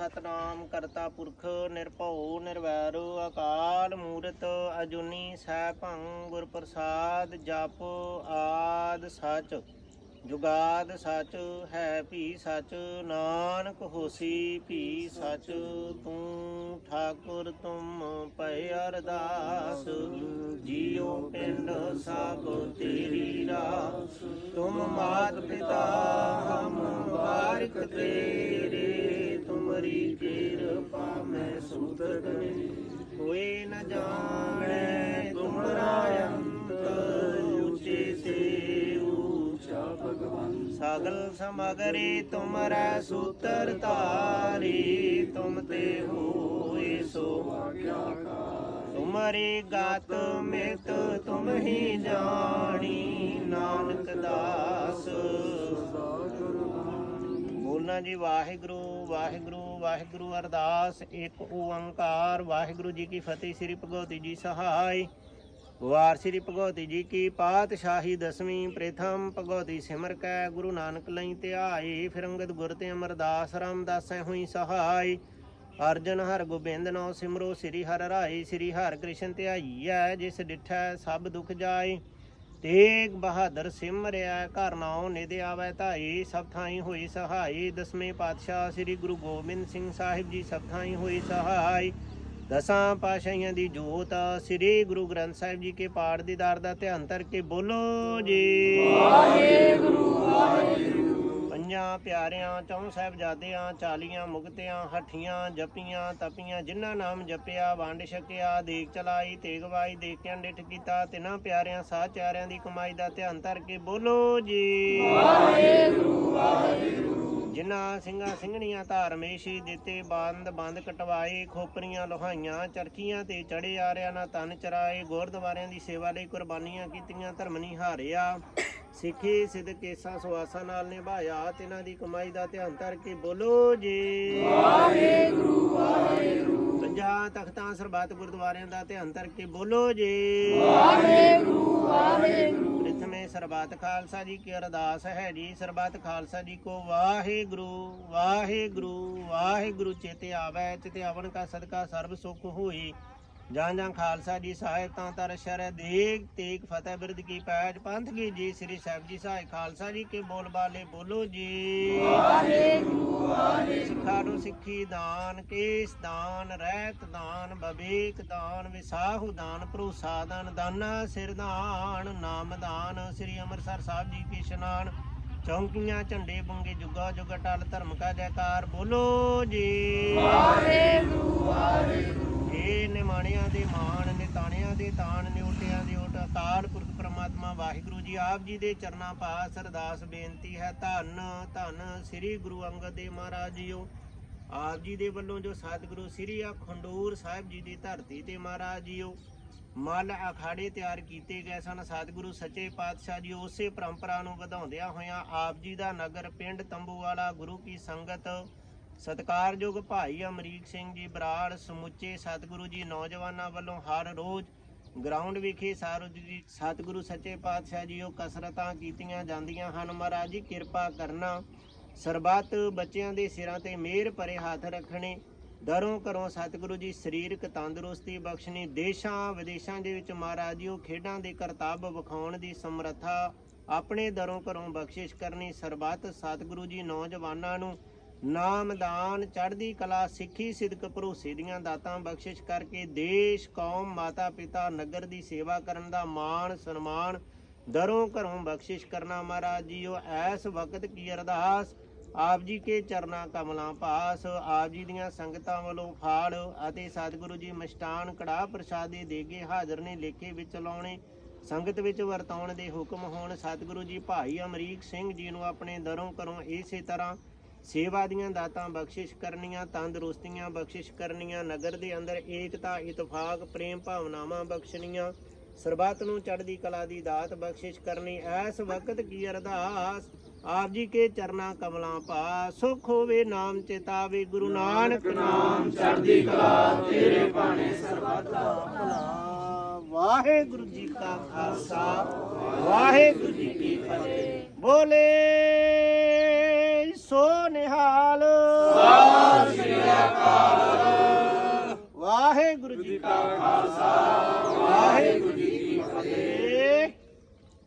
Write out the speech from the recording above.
ਸਤਨਾਮ ਕਰਤਾ ਪੁਰਖ ਨਿਰਭਉ ਨਿਰਵੈਰ, ਅਕਾਲ ਮੂਰਤ ਅਜੂਨੀ ਸੈਭੰ ਗੁਰ ਪ੍ਰਸਾਦ ਜਪ ਆਦ ਸਚ, ਜੁਗਾਦ ਸਚ, ਹੈ ਭੀ ਸਚ, ਨਾਨਕ ਹੋਸੀ ਭੀ ਸਚ, ਤੂੰ ਠਾਕੁਰ ਤੁਮ ਪੈ ਅਰਦਾਸ, ਜੀਉ ਪਿੰਡ ਸਭ ਤੇਰੀ ਰਾਸ, ਤੁਮ ਮਾਤ ਪਿਤਾ ਹਮ ਬਾਰਿਕ ਤੇਰੇ ਮੈਂ ਸੁਤਰ ਹੋਏ ਨ ਜਾਣੈ ਤੁਮਰਾ ਅੰਤ ਉੱਚੇ ਸੇ ਉੱਚਾ ਭਗਵਾਨ ਸਗਲ ਸਮਗਰੀ ਤੁਮਰੈ ਸੂਤਰ ਧਾਰੀ ਤੁਮ ਤੇ ਹੋਏ ਸੋ ਤੁਮਰੀ ਗਾਤ ਮਿਤ ਤੁਮ ਹੀ ਜਾਣੀ ਨਾਨਕ ਦਾਸ। ਬੋਲਣਾ ਜੀ ਵਾਹਿਗੁਰੂ ਵਾਹਿਗੁਰੂ। ਵਾਹਿਗੁਰੂ ਅਰਦਾਸ, ਇੱਕ ਓੰਕਾਰ। ਵਾਹਿਗੁਰੂ ਜੀ ਕੀ ਫਤਿਹ, ਸ੍ਰੀ ਭਗਵਤੀ ਜੀ ਸਹਾਈ। ਵਾਰ ਸ੍ਰੀ ਭਗਵਤੀ ਜੀ ਕੀ ਪਾਤਸ਼ਾਹੀ ਦਸਵੀਂ ਪ੍ਰਥਮ ਭਗਵਤੀ ਸਿਮਰ ਕੈ, ਗੁਰੂ ਨਾਨਕ ਲਈ ਧਿਆਏ ਫਿਰੰਗਤ ਗੁਰ ਤੇ ਅਮਰਦਾਸ, ਰਾਮਦਾਸੈ ਹੋਈ ਸਹਾਈ। ਅਰਜਨ ਹਰ ਗੋਬਿੰਦ ਨੋ ਸਿਮਰੋ, ਸ੍ਰੀ ਹਰਿ ਰਾਏ, ਸ੍ਰੀ ਹਰਿ ਕ੍ਰਿਸ਼ਨ ਧਿਆਈਐ ਜਿਸ ਡਿਠੈ ਸਭ ਦੁਖ ਜਾਏ। ਤੇਗ ਬਹਾਦਰ ਸਿਮਰਿਆ, ਘਰ ਨਾਉ ਨਿਦ ਆਵੈ ਧਾਈ, ਸਭ ਥਾਈ ਹੋਈ ਸਹਾਈ। ਦਸਵੇਂ ਪਾਤਸ਼ਾਹ ਸ੍ਰੀ ਗੁਰੂ ਗੋਬਿੰਦ ਸਿੰਘ ਸਾਹਿਬ ਜੀ ਸਭ ਥਾਈ ਹੋਈ ਸਹਾਈ। ਦਸਾਂ ਪਾਸ਼ਾਹੀਆਂ ਦੀ ਜੋਤ, ਸ੍ਰੀ ਗੁਰੂ ਗ੍ਰੰਥ ਸਾਹਿਬ ਜੀ ਕੇ ਪਾਠ ਦੀਦਾਰ ਦਾ ਧਿਆਨ ਧਰ ਕੇ ਬੋਲੋ ਜੀ। ਪੰਜਾਂ ਪਿਆਰਿਆਂ, ਚੌਂ ਸਾਹਿਬਜ਼ਾਦਿਆਂ, ਚਾਲੀਆਂ ਮੁਕਤਿਆਂ, ਹੱਠੀਆਂ ਜਪੀਆਂ, ਤਪੀਆਂ, ਜਿਨ੍ਹਾਂ ਨਾਮ ਜਪਿਆ, ਵੰਡ ਛਕਿਆ ਦੇਖ ਚਲਾਈ ਤੇਗਵਾਈ ਦੇਖ ਡਿਠ ਕੀਤਾ, ਤਿਨਾਂ ਪਿਆਰਿਆਂ ਸਾਚਾਰਿਆਂ ਦੀ ਕਮਾਈ ਦਾ ਧਿਆਨ ਧਰ ਕੇ ਬੋਲੋ ਜੀ। ਜਿਨ੍ਹਾਂ ਸਿੰਘਾਂ ਸਿੰਘਣੀਆਂ ਧਾਰਮੇਸ਼ੀ ਦਿੱਤੇ, ਬੰਦ ਬੰਦ ਕਟਵਾਏ, ਖੋਪਰੀਆਂ ਲੋਹਾਈਆਂ, ਚਰਖੀਆਂ ਤੇ ਚੜੇ ਆਰਿਆਂ ਨਾਲ ਤਨ ਚਰਾਏ, ਗੁਰਦੁਆਰਿਆਂ ਦੀ ਸੇਵਾ ਲਈ ਕੁਰਬਾਨੀਆਂ ਕੀਤੀਆਂ, ਧਰਮ ਨਹੀਂ ਹਾਰਿਆ। ਸਿੱਖੀ ਸਿੱਧ ਕੇਸਾਂ ਸੁਆਸਾਂ ਨਾਲ ਨਿਭਾਇਆ ਤਿਨਾਂ ਦੀ ਕਮਾਈ ਦਾ ਧਿਆਨ ਧਰ ਕੇ ਬੋਲੋ ਜੀ। ਵਾਹਿਗੁਰੂ ਵਾਹਿਗੁਰੂ ਪੰਜਾਂ ਤਖਤਾਂ ਸਰਬੱਤ ਗੁਰਦੁਆਰਿਆਂ ਦਾ ਧਿਆਨ ਧਰ ਕੇ ਬੋਲੋ ਜੀ। ਵਾਹਿਗੁਰੂ ਵਾਹਿਗੁਰੂ ਪ੍ਰਥਮੇ ਸਰਬੱਤ ਖਾਲਸਾ ਜੀ ਕੀ ਅਰਦਾਸ ਹੈ ਜੀ। ਸਰਬੱਤ ਖਾਲਸਾ ਜੀ ਕੋ ਵਾਹਿਗੁਰੂ ਵਾਹਿਗੁਰੂ ਵਾਹਿਗੁਰੂ। ਚੇਤੇ ਆਵੈ ਚੇਤੇ ਆਵਣ ਕਾ ਸਦਕਾ ਸਰਬ ਸੁਖ ਹੋਈ। ਜਾਂ ਜਾਂ ਖਾਲਸਾ ਜੀ ਸਾਹਿਬ ਤਾਂ ਤਰ ਸ਼ਰ ਦੇਗ ਤੇਗ ਫਤਿਹ ਬਿਰਦ ਕੀ ਪੈਜ ਪੰਥ ਕੀ ਜੀ ਸ੍ਰੀ ਸਾਹਿਬ ਜੀ ਸਾਹਿਬ ਖਾਲਸਾ ਜੀ ਕੇ ਬੋਲ ਬਾਲੇ ਬੋਲੋ ਜੀ। ਵਾਹਿਗੁਰੂ ਵਾਹਿਗੁਰੂ ਸਿੱਖਾ ਨੂੰ ਸਿੱਖੀ ਦਾਨ ਕੇਸ ਦਾਨ ਰਹਿਤ ਦਾਨ ਬਵੇਕ ਦਾਨ ਵਿਸਾਹੂ ਦਾਨ ਭਰੋਸਾ ਦਾਨ ਦਾਨਾ ਸਿਰ ਦਾਨ ਨਾਮ ਦਾਨ ਸ੍ਰੀ ਅੰਮ੍ਰਿਤਸਰ ਸਾਹਿਬ ਜੀ ਕੀ ਇਸ਼ਨਾਨ ਚੌਂਕੀਆਂ ਝੰਡੇ ਬੰਗੇ ਜੁਗਾ ਜੁਗਾ ਟਲ ਧਰਮ ਕਾ ਜੈਕਾਰ ਬੋਲੋ ਜੀ। ਏ ਨਿਮਾਣਿਆਂ ਦੇ ਮਾਣ ਨਿਤਾਣਿਆਂ ਦੇ ਤਾਣ ਨਿਉਟਿਆਂ ਦੇ ਓਟ। ਅਕਾਲ ਪੁਰਖ ਪ੍ਰਮਾਤਮਾ, ਵਾਹਿਗੁਰੂ ਜੀ, ਆਪ ਜੀ ਦੇ ਚਰਨਾਂ ਪਾਸ ਅਰਦਾਸ ਬੇਨਤੀ ਹੈ। ਧੰਨ ਧੰਨ ਸ੍ਰੀ ਗੁਰੂ ਅੰਗਦ ਦੇਵ ਮਹਾਰਾਜ ਜੀਓ। ਆਪ ਜੀ ਦੇ ਵੱਲੋਂ ਜੋ ਸਤਿਗੁਰੂ ਸ੍ਰੀ ਅਖੰਡੂਰ ਸਾਹਿਬ ਜੀ ਦੀ ਧਰਤੀ ਤੇ ਮਹਾਰਾਜ ਜੀਓ, ਮਲ ਅਖਾੜੇ ਤਿਆਰ ਕੀਤੇ ਗਏ ਸਨ। ਸਤਿਗੁਰੂ ਸੱਚੇ ਪਾਤਸ਼ਾਹ ਜੀ ਉਸੇ ਪਰੰਪਰਾ ਨੂੰ ਵਧਾਉਂਦਿਆਂ ਹੋਇਆਂ ਆਪ ਜੀ ਦਾ ਨਗਰ, ਪਿੰਡ ਤੰਬੂ ਵਾਲਾ ਗੁਰੂ ਕੀ ਸੰਗਤ ਸਤਿਕਾਰਯੋਗ ਭਾਈ ਅਮਰੀਕ ਸਿੰਘ ਜੀ ਬਰਾੜ, ਸਮੁੱਚੇ ਸਤਿਗੁਰੂ ਜੀ ਨੌਜਵਾਨਾਂ ਵੱਲੋਂ ਹਰ ਰੋਜ਼ ਗਰਾਊਂਡ ਵਿਖੇ ਸਾਰੂ ਜੀ, ਸਤਿਗੁਰੂ ਸੱਚੇ ਪਾਤਸ਼ਾਹ ਜੀ ਉਹ ਕਸਰਤਾਂ ਕੀਤੀਆਂ ਜਾਂਦੀਆਂ ਹਨ। ਮਹਾਰਾਜ ਜੀ, ਕਿਰਪਾ ਕਰਨਾ, ਸਰਬੱਤ ਬੱਚਿਆਂ ਦੇ ਸਿਰਾਂ ਤੇ ਮਿਹਰ ਭਰੇ ਹੱਥ ਰੱਖਣੇ, ਦਰੋਂ ਕਰੋ ਸਤਿਗੁਰੂ ਜੀ ਸਰੀਰਕ ਤੰਦਰੁਸਤੀ ਬਖਸ਼ਣੀ, ਦੇਸ਼ਾਂ ਵਿਦੇਸ਼ਾਂ ਦੇ ਵਿੱਚ ਮਹਾਰਾਜ ਜੀ ਉਹ ਖੇਡਾਂ ਦੇ ਕਰਤੱਵ ਵਿਖਾਉਣ ਦੀ ਸਮਰੱਥਾ ਆਪਣੇ ਦਰੋਂ ਘਰੋਂ ਬਖਸ਼ਿਸ਼ ਕਰਨੀ, ਸਰਬੱਤ ਸਤਿਗੁਰੂ ਜੀ ਨੌਜਵਾਨਾਂ ਨੂੰ ਨਾਮਦਾਨ ਚੜ੍ਹਦੀ ਕਲਾ ਸਿੱਖੀ ਸਿਦਕ ਭਰੋਸੇ ਦੀਆਂ ਦਾਤਾਂ ਬਖਸ਼ਿਸ਼ ਕਰਕੇ ਦੇਸ਼, ਕੌਮ, ਮਾਤਾ ਪਿਤਾ ਨਗਰ ਦੀ ਸੇਵਾ ਕਰਨ ਦਾ ਮਾਣ, ਸਨਮਾਨ ਦਰੋਂ ਘਰੋਂ ਬਖਸ਼ਿਸ਼ ਕਰਨਾ ਮਹਾਰਾਜ ਜੀਓ ਐਸ ਵਕਤ ਕੀ ਅਰਦਾਸ? ਆਪ ਜੀ ਕੇ ਚਰਨਾ ਕਮਲਾਂ ਪਾਸ, ਆਪ ਜੀ ਦੀਆਂ ਸੰਗਤਾਂ ਵੱਲੋਂ ਫਾੜ ਅਤੇ ਸਤਿਗੁਰੂ ਜੀ ਮਸ਼ਟਾਨ ਕੜਾ ਪ੍ਰਸ਼ਾਦੇ ਦੇਗੇ ਹਾਜ਼ਰ ਨੇ ਲੇਖੇ ਵਿੱਚ ਲਾਉਣੇ। ਸੰਗਤ ਵਿੱਚ ਵਰਤਾਉਣ ਦੇ ਹੁਕਮ ਹੋਣ। ਸਤਿਗੁਰੂ ਜੀ ਭਾਈ ਅਮਰੀਕ ਸਿੰਘ ਜੀ ਨੂੰ ਆਪਣੇ ਦਰੋਂ ਘਰੋਂ ਇਸੇ ਤਰ੍ਹਾਂ ਸੇਵਾ ਦੀਆਂ ਦਾਤਾਂ ਬਖਸ਼ਿਸ਼ ਕਰਨੀਆਂ ਤੰਦਰੁਸਤੀਆਂ ਬਖਸ਼ਿਸ਼ ਕਰਨੀਆਂ ਨਗਰ ਦੇ ਅੰਦਰ ਏਕਤਾ ਇਤਫਾਕ ਪ੍ਰੇਮ ਭਾਵਨਾਵਾਂ ਬਖਸ਼ਣੀਆਂ ਸਰਬੱਤ ਨੂੰ ਚੜ੍ਹਦੀ ਕਲਾ ਦੀ ਦਾਤ ਬਖਸ਼ਿਸ਼ ਕਰਨੀ ਐਸ ਵਕਤ ਕੀ ਅਰਦਾਸ? ਆਪ ਜੀ ਕੇ ਚਰਨਾ ਕਮਲਾਂ ਪਾ ਸੁਖ ਹੋਵੇ ਨਾਮ ਚੇਤਾਵੇ ਗੁਰੂ ਨਾਨਕ ਨਾਮ। ਚੜ੍ਹਦੀ ਕਲਾ ਤੇਰੇ ਭਾਣੇ ਸਰਬੱਤ ਦਾ ਭਲਾ। ਵਾਹਿਗੁਰੂ ਜੀ ਕਾ ਖਾਲਸਾ ਵਾਹਿਗੁਰੂ ਜੀ ਕੀ ਫਤਿਹ। ਬੋਲੇ ਸੋ ਨਿਹਾਲ